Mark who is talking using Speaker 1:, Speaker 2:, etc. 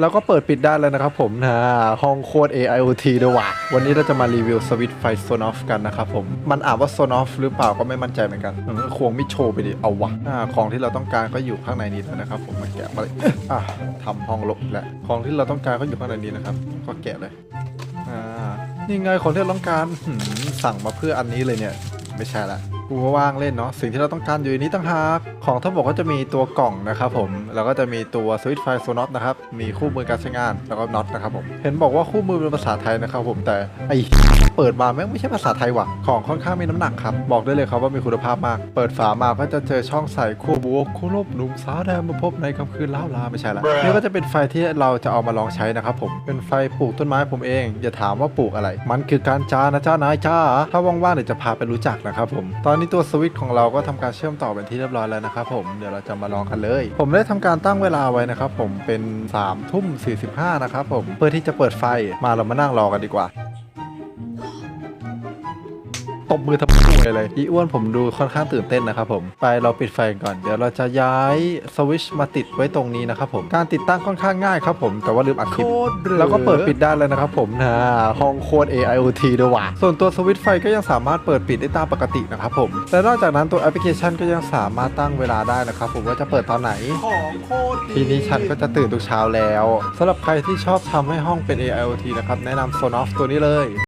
Speaker 1: แล้วก็เปิดปิดได้แล้วนะครับผมนะห้องโคต AIoT ด้วยว่ะวันนี้เราจะมารีวิวสวิตช์ไฟโซนอฟกันนะครับผม มันอ่านว่าโซนอฟหรือเปล่าก็ไม่มั่นใจเหมือนกันเออควงมิโชว์ไปดิ เอาวะอ่าของที่เราต้องการก็อยู่ข้างในนี้แล้วนะครับผมมาแกะมาเลยอะทำห้องลบแล้วของที่เราต้องการก็อยู่ข้างในนี้นะครับ ก็แกะเลยอ่านี่ไงของที่เราต้องการสั่งมาเพื่ออันนี้เลยเนี่ย ไม่ใช่ละ กูก็ว่างเล่นเนาะสิ่งที่เราต้องการอยู่ในนี้ตั้งหากของทั้งหมดก็จะมีตัวกล่องนะครับผมแล้วก็จะมีตัวสวิตช์ไฟโซนอตนะครับมีคู่มือการใช้งานแล้วก็น็อตนะครับผมเห็นบอกว่าคู่มือเป็นภาษาไทยนะครับผมแต่ไอเปิดมาแม่งไม่ใช่ภาษาไทยว่ะของค่อนข้างมีน้ำหนักครับบอกได้เลยครับว่ามีคุณภาพมาก เปิดฝามาก็จะเจอช่องใส่คู่บัวคู่ลบหนุ่มสาวแดงมาพบในค่ำคืนล้าวลาไม่ใช่ละนี่ก็จะเป็นไฟที่เราจะเอามาลองใช้นะครับผมเป็นไฟปลูกต้นไม้ผมเอง อย่าถามว่าปลูกอะไร มันคือการจ้านะจ้านายจ้าถ้าว่างๆเดี๋ยวจะพาไปรู้จักนะครับผมตอนนี้ตัวสวิตช์ของเราก็ทำการเชื่อมต่อเป็นที่เรียบร้อยแล้วนะครับผมเดี๋ยวเราจะมาลองกันเลย ผมได้ทำการตั้งเวลาไว้นะครับผมเป็น3ามทุ่มสีนะครับผมเพื่อที่จะเปิดไฟมาเรามานั่งรอกันดีกว่า ตบมือทำพูเลยเลยอีอ้วนผมดูค่อนข้างตื่นเต้นนะครับผมไปเราปิดไฟก่อนเดี๋ยวเราจะย้ายสวิตชมาติดไว้ตรงนี้นะครับผมการติดตั้งค่อนข้างง่ายครับผมแต่ว่าลืมอัดคลิปแล้วก็เปิดปิดได้แล้วนะครับผมนะห้องโคตร AIoT ด้วยว่ะส่วนตัวสวิตช์ไฟก็ยังสามารถเปิดปิดได้ตามปกตินะครับผมและนอกจากนั้นตัวแอปพลิเคชันก็ยังสามารถตั้งเวลาได้นะครับผมว่าจะเปิดตอนไหน
Speaker 2: ของโคตรดี
Speaker 1: ทีนี้ฉันก็จะตื่นทุกเช้าแล้วสำหรับใครที่ชอบทำให้ห้องเป็น AIoT นะครับแนะนำ Sonoff ตัวนี้เลย